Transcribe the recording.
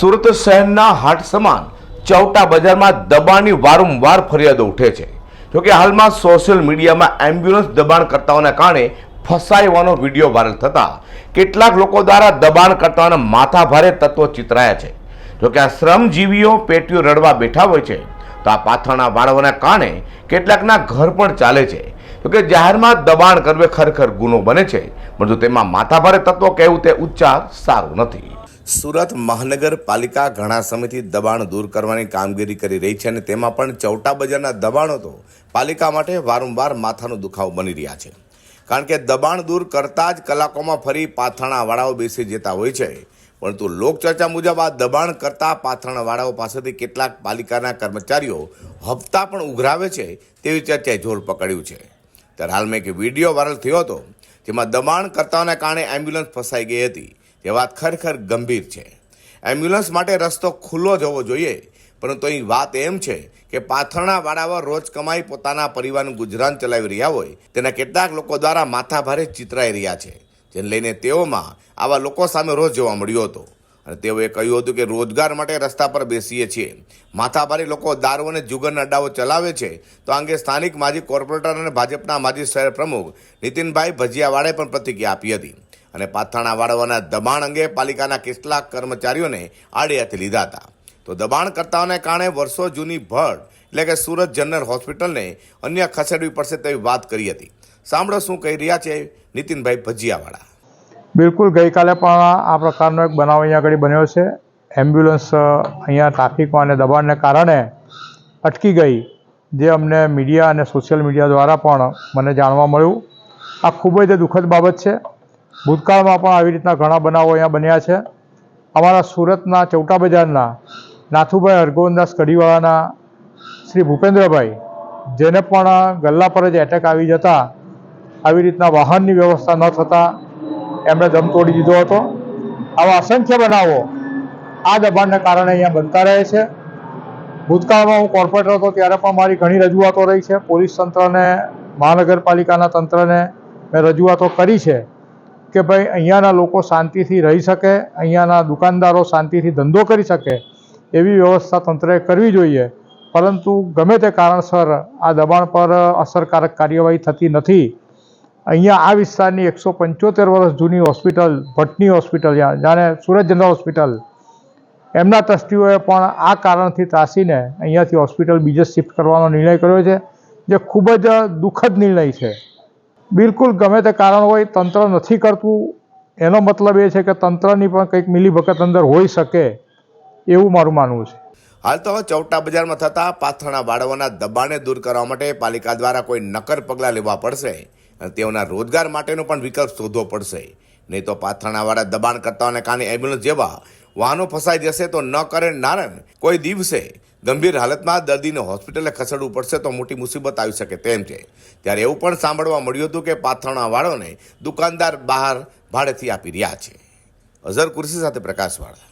સુરત શહેરના હાટ સમાન ચૌટા બજારમાં દબાણની વારંવાર ફરિયાદો ઉઠે છે. જોકે હાલમાં સોશિયલ મીડિયામાં એમ્બ્યુલન્સ દબાણકર્તાઓને કારણે ફસાયવાનો વીડિયો વાયરલ થતા કેટલાક લોકો દ્વારા દબાણકર્તાઓના માથાભારે તત્વો ચિતરાયા છે. જોકે આ શ્રમજીવીઓ પેટીઓ રડવા બેઠા હોય છે, તો આ પાથરના વાળવાના કારણે કેટલાકના ઘર પણ ચાલે છે. જોકે જાહેરમાં દબાણ કરવે ખરેખર ગુનો બને છે, પરંતુ તેમાં માથાભારે તત્વો કહેવું તે ઉચ્ચાર સારું નથી. સુરત મહાનગરપાલિકા ઘણા સમયથી દબાણ દૂર કરવાની કામગીરી કરી રહી છે અને તેમાં પણ ચૌટા બજારના દબાણો તો પાલિકા માટે વારંવાર માથાનો દુખાવો બની રહ્યા છે. કારણ કે દબાણ દૂર કરતા જ કલાકોમાં ફરી પાથરણાવાળાઓ બેસી જતા હોય છે. પરંતુ લોકચર્ચા મુજબ આ દબાણ કરતા પાથરણાવાળાઓ પાસેથી કેટલાક પાલિકાના કર્મચારીઓ હપ્તા પણ ઉઘરાવે છે તેવી ચર્ચાએ જોર પકડ્યું છે. ત્યારે હાલમાં એક વીડિયો વાયરલ થયો હતો, જેમાં દબાણકર્તાઓને કારણે એમ્બ્યુલન્સ ફસાઈ ગઈ હતી. તે વાત ખરેખર ગંભીર છે. એમ્બ્યુલન્સ માટે રસ્તો ખુલ્લો જ હોવો જોઈએ, પરંતુ અહીં વાત એમ છે કે પાથરણા વાળાઓ રોજ કમાઈ પોતાના પરિવારનું ગુજરાન ચલાવી રહ્યા હોય, તેના કેટલાક લોકો દ્વારા માથાભારે ચિતરાઈ રહ્યા છે, જેને લઈને તેઓમાં આવા લોકો સામે રોજ જોવા મળ્યો હતો. અને તેઓએ કહ્યું હતું કે રોજગાર માટે રસ્તા પર બેસીએ છીએ. માથાભારે લોકો દારૂ અને જુગન અડ્ડાઓ ચલાવે છે, તો આ અંગે સ્થાનિક માજી કોર્પોરેટર અને ભાજપના માજી શહેર પ્રમુખ નીતિનભાઈ ભજીયાવાળાએ પણ પ્રતિક્રિયા આપી હતી. અને પાથાણા વાળવાના દબાણ અંગે પાલિકાના કેટલાક કર્મચારીઓને આડે હાથે લીધા હતા. તો દબાણકર્તાઓને કારણે વર્ષો જૂની ભળ એટલે કે સુરત જનરલ હોસ્પિટલને અન્ય ખસેડવી પડશે તેવી વાત કરી હતી. સાંભળો શું કહી રહ્યા છે નીતિનભાઈ ભજીયાવાળા. બિલકુલ, ગઈકાલે પણ આ પ્રકારનો એક બનાવ અહીંયા આગળ બન્યો છે. એમ્બ્યુલન્સ અહીંયા ટ્રાફિકમાં અને દબાણને કારણે અટકી ગઈ, જે અમને મીડિયા અને સોશિયલ મીડિયા દ્વારા પણ મને જાણવા મળ્યું. આ ખૂબ જ દુઃખદ બાબત છે. ભૂતકાળમાં પણ આવી રીતના ઘણા બનાવો અહીંયા બન્યા છે. અમારા સુરતના ચૌટા બજારના નાથુભાઈ હરગોવનદાસ કડીવાળાના શ્રી ભૂપેન્દ્રભાઈ, જેને પણ ગલ્લા પર જ એટેક આવી જતા, આવી રીતના વાહનની વ્યવસ્થા ન થતાં એમણે દમ તોડી દીધો હતો. આવા અસંખ્ય બનાવો આ દબાણને કારણે અહીંયા બનતા રહે છે. ભૂતકાળમાં હું કોર્પોરેટર હતો ત્યારે પણ મારી ઘણી રજૂઆતો રહી છે. પોલીસ તંત્રને, મહાનગરપાલિકાના તંત્રને મેં રજૂઆતો કરી છે. કે ભાઈ અહીંયાના લોકો શાંતિથી રહી શકે, અહીંયાના દુકાનદારો શાંતિથી ધંધો કરી શકે, એવી વ્યવસ્થા તંત્રએ કરવી જોઈએ. પરંતુ ગમે તે કારણસર આ દબાણ પર અસરકારક કાર્યવાહી થતી નથી. અહીંયા આ વિસ્તારની એકસો પંચોતેર વર્ષ જૂની હોસ્પિટલ, ભટની હોસ્પિટલ, જાણે સુરત જનરલ હોસ્પિટલ, એમના ટ્રસ્ટીઓએ પણ આ કારણથી ત્રાસીને અહીંયાથી હોસ્પિટલ બીજે શિફ્ટ કરવાનો નિર્ણય કર્યો છે, જે ખૂબ જ દુઃખદ નિર્ણય છે. બિલકુલ ગમે તે કારણ હોય, તંત્ર નથી કરતું. એનો મતલબ એ છે કે તંત્રની પણ કંઈક મિલીભગત અંદર હોઈ શકે એવું મારું માનવું છે. હાલ તો ચૌટા બજારમાં થતા પાથરણા વાળવાના દબાણને દૂર કરવા માટે પાલિકા દ્વારા કોઈ નક્કર પગલાં લેવા પડશે? અને તેઓના રોજગાર માટેનો પણ વિકલ્પ શોધવો પડશે. નહીં તો પાથરણાવાળા દબાણ કરતાઓને કારણે એમ્બ્યુલન્સ જેવા વાહનો ફસાઈ જશે તો ન કરે નારણ કોઈ દિવસે ગંભીર હાલતમાં દર્દીને હોસ્પિટલે ખસેડવું પડશે તો મોટી મુસીબત આવી શકે તેમ છે. ત્યારે એવું પણ સાંભળવા મળ્યું હતું કે પાથરણાવાળોને દુકાનદાર બહાર ભાડેથી આપી રહ્યા છે. અઝર કુર્સી સાથે પ્રકાશવાળા